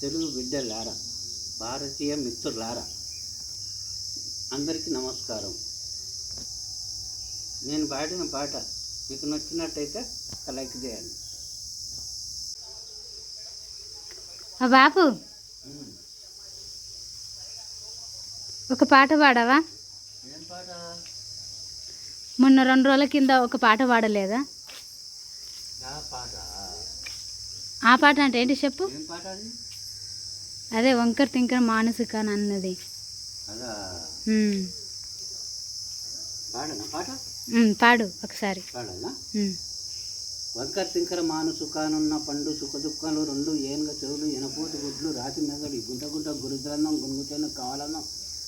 తెలుగు బిడ్డలారా భారతీయ మిత్రులారా అందరికీ నమస్కారం. నేను పాడిన పాట మీకు నచ్చినట్టయితే లైక్ చేయండి. ఆ బాపు ఒక పాట పాడవా? మొన్న రెండు రోజుల కింద ఒక పాట పాడలేదా? ఆ పాట అంటే ఏంటి చెప్పు? ఏం పాట అది వంకర్ తింకర్ మానసిక అని అన్నది. పాడు ఒకసారి. వంకర తింకర మాను సుఖానున్న పండు సుఖ దుఃఖాలు రెండు ఏనుగ చెవులు ఎనపోతు గుడ్లు రాతి మెదడు గుంట గుంట గురుద్రన్నం గునుగుతేను కావాలన్నం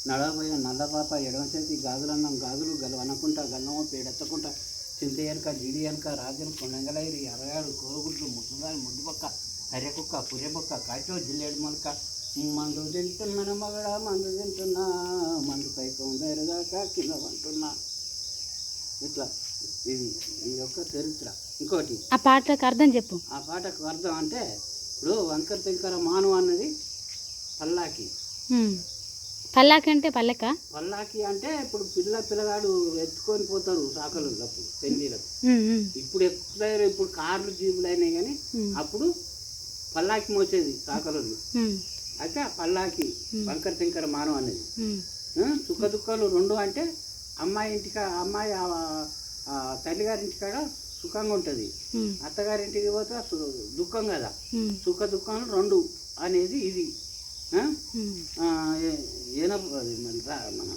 నడవబోయే నల్లపాప ఎడమ చేతి గాజులన్నం గాజులు గలు అనకుంటా గల్లమో పేడెత్తకుంటా చింత ఎనక జీడి ఎనక రాజులు కొండంగలైరి అరగాడు కోరుగుడ్లు ముట్టుదాని అరెకుక్క పురెబొక్క కాచో జిల్లేడు మొలక మందు తింటున్నా మగడ మందు తింటున్నా. మందు పైకం వేరుగాక కింద వంటున్నా ఇట్లా ఇది ఈ యొక్క చరిత్ర. ఇంకోటి. ఆ పాటకు అర్థం చెప్పు. ఆ పాటకు అర్థం అంటే ఇప్పుడు వంకర తింకర మాను అన్నది పల్లాకి. పల్లాకి అంటే పల్లెక? పల్లాకి అంటే ఇప్పుడు పిల్ల పిల్లగాడు ఎత్తుకొని పోతారు పెళ్ళిలకు ఉమ్, ఉమ్, ఇప్పుడు ఎక్కుతారు ఇప్పుడు కార్లు జీపులు అయినాయి కానీ అప్పుడు పల్లాకి మోసేది ఉమ్, అయితే ఆ పల్లాకి వంకర తింకర మానవ అనేది. సుఖ దుఃఖాలు రెండు అంటే అమ్మాయి ఇంటిక అమ్మాయి ఆ, ఆ తల్లిగారి ఇంటికాడ సుఖంగా ఉంటుంది. అత్తగారింటికి పోతే దుఃఖం కదా. సుఖ దుఃఖాలు రెండు అనేది ఇది. ఏన మన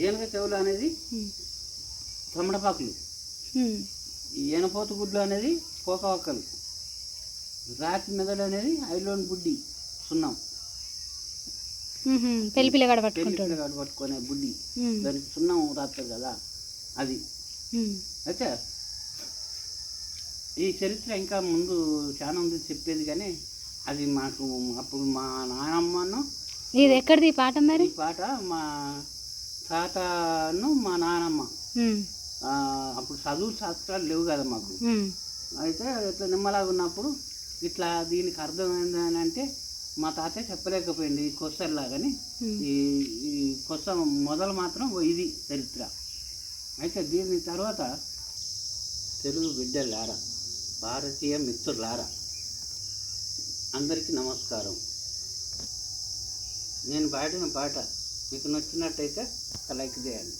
ఏనుగ చెవులు అనేది తమడపాకులు ఏనపోతు గుడ్లు అనేది పోకవక్కలు. రాతి మెదడు అనేది ఐలోన్ బుడ్డి సున్నం. పెళ్ళి పిల్లగాడ పట్టుకుంటాడు. పిల్లగాడు పట్టుకునే బుడ్డి. దానికి సున్నం రాస్తారు కదా అది. అయితే ఈ చరిత్ర ఇంకా ముందు చాలా ఉంది చెప్పేది కానీ అది మాకు అప్పుడు మా నానమ్మను ఇది ఎక్కడిది ఈ పాట మరి? ఈ పాట మా తాతను మా నానమ్మ. అప్పుడు చదువు శాస్త్రాలు లేవు కదా మాకు. అయితే ఇట్లా నిమ్మలాగా ఉన్నప్పుడు ఇట్లా దీనికి అర్థం అని అంటే మా తాతయ్య చెప్పలేకపోయింది ఈ కొస్తలాగాని ఈ ఈ కొస మొదలు మాత్రం ఇది చరిత్ర. అయితే దీని తర్వాత తెలుగు బిడ్డలారా భారతీయ మిత్రులారా అందరికీ నమస్కారం. నేను పాడిన పాట మీకు నచ్చినట్టయితే లైక్ చేయండి.